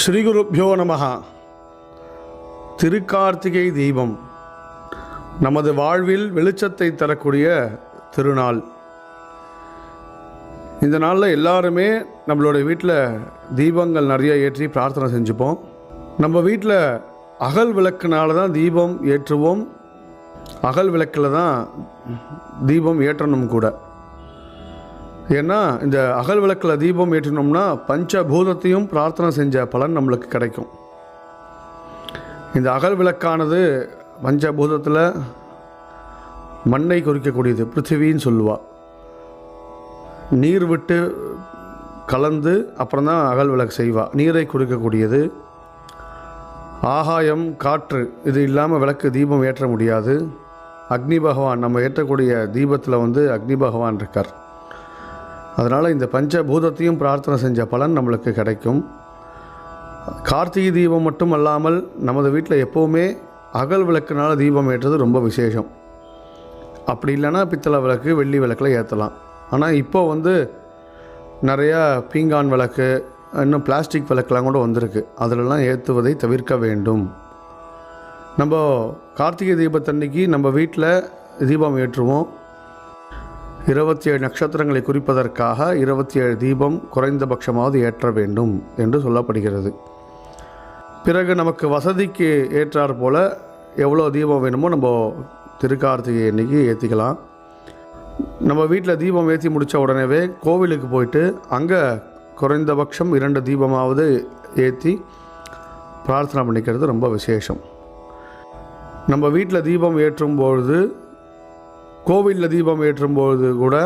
ஸ்ரீகுருப்பியோ நமகா திருக்கார்த்திகை தீபம் நமது வாழ்வில் வெளிச்சத்தை தரக்கூடிய திருநாள். இந்த நாளில் எல்லாருமே நம்மளுடைய வீட்டில் தீபங்கள் நிறைய ஏற்றி பிரார்த்தனை செஞ்சுப்போம். நம்ம வீட்டில் அகல் விளக்குனால தான் தீபம் ஏற்றுவோம். அகல் விளக்கில் தான் தீபம் ஏற்றணும் கூட. ஏன்னா இந்த அகல் விளக்கில் தீபம் ஏற்றினோம்னா பஞ்சபூதத்தையும் பிரார்த்தனை செஞ்ச பலன் நம்மளுக்கு கிடைக்கும். இந்த அகல் விளக்கானது பஞ்சபூதத்தில் மண்ணை குறிக்கக்கூடியது பிருத்திவின்னு சொல்லுவா. நீர் விட்டு கலந்து அப்புறம் தான் அகல் விளக்கு செய்வா. நீரை குறிக்கக்கூடியது. ஆகாயம் காற்று இது இல்லாமல் விளக்கு தீபம் ஏற்ற முடியாது. அக்னி பகவான் நம்ம ஏற்றக்கூடிய தீபத்தில் வந்து அக்னி பகவான் இருக்கார். அதனால் இந்த பஞ்சபூதத்தையும் பிரார்த்தனை செஞ்ச பலன் நம்மளுக்கு கிடைக்கும். கார்த்திகை தீபம் மட்டும் அல்லாமல் நமது வீட்டில் எப்போவுமே அகல் விளக்குனால தீபம் ஏற்றுறது ரொம்ப விசேஷம். அப்படி இல்லைன்னா பித்தளை விளக்கு வெள்ளி விளக்கில் ஏற்றலாம் ஆனால் இப்போ வந்து நிறையா பீங்கான் விளக்கு இன்னும் பிளாஸ்டிக் விளக்குலாம் கூட வந்திருக்கு. அதிலெல்லாம் ஏற்றுவதை தவிர்க்க வேண்டும். நம்ம கார்த்திகை தீபத்தன்னைக்கு நம்ம வீட்டில் தீபம் ஏற்றுவோம். இருபத்தி ஏழு நட்சத்திரங்களை குறிப்பதற்காக இருபத்தி ஏழு தீபம் குறைந்தபட்சமாவது ஏற்ற வேண்டும் என்று சொல்லப்படுகிறது. பிறகு நமக்கு வசதிக்கு ஏற்றாற் போல் எவ்வளோ தீபம் வேணுமோ நம்ம திருக்கார்த்திகை அன்னைக்கு ஏற்றிக்கலாம் நம்ம வீட்டில் தீபம் ஏற்றி முடித்த உடனேவே கோவிலுக்கு போயிட்டு அங்கே குறைந்தபட்சம் இரண்டு தீபமாவது ஏற்றி பிரார்த்தனை பண்ணிக்கிறது ரொம்ப விசேஷம். நம்ம வீட்டில் தீபம் ஏற்றும் பொழுது கோவிலில் தீபம் ஏற்றும்போது கூட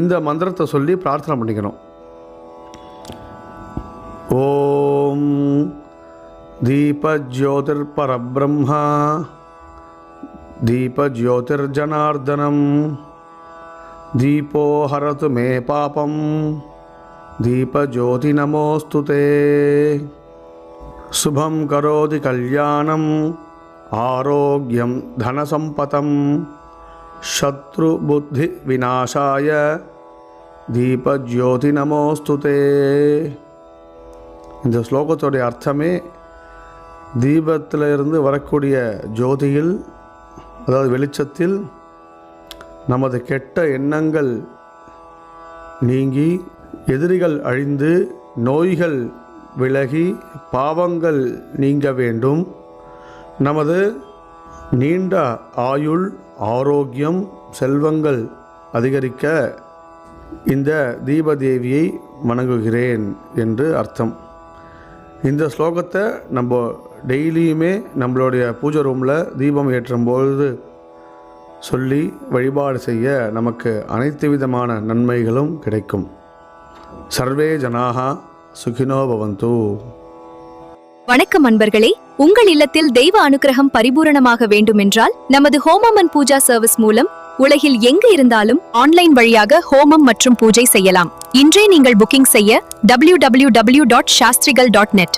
இந்த மந்திரத்தை சொல்லி பிரார்த்தனை பண்ணிக்கணும். ஓம் தீபஜோதிர் பரபிரம்மா தீபஜோதிர்ஜனார்தனம் தீபோ ஹரது மே பாபம் தீபஜோதி நமோஸ்துதே சுபம் கரோதி கல்யாணம் ஆரோக்கியம் தனசம்பதம். சத்ருபுத்தி விநாசாய தீபஜோதி நமோஸ்துதே இந்த ஸ்லோகத்துடைய அர்த்தமே தீபத்தில் இருந்து வரக்கூடிய ஜோதியில் அதாவது வெளிச்சத்தில் நமது கெட்ட எண்ணங்கள் நீங்கி எதிரிகள் அழிந்து நோய்கள் விலகி பாவங்கள் நீங்க வேண்டும். நமது நீண்ட ஆயுள் ஆரோக்கியம் செல்வங்கள் அதிகரிக்க இந்த தீபதேவியை வணங்குகிறேன் என்று அர்த்தம். இந்த ஸ்லோகத்தை நம்ம டெய்லியுமே நம்மளுடைய பூஜை ரூமில் தீபம் ஏற்றும்பொழுது சொல்லி வழிபாடு செய்ய நமக்கு அனைத்து விதமான நன்மைகளும் கிடைக்கும். சர்வே ஜனாகா சுகினோ பவந்து. வணக்கம் அன்பர்களே. உங்கள் இல்லத்தில் தெய்வ அனுகிரகம் பரிபூரணமாக வேண்டுமென்றால் நமது ஹோமமன் பூஜா சர்வீஸ் மூலம் உலகில் எங்கு இருந்தாலும் ஆன்லைன் வழியாக ஹோமம் மற்றும் பூஜை செய்யலாம். இன்றே நீங்கள் புக்கிங் செய்ய W W W dot Shastrigal dot net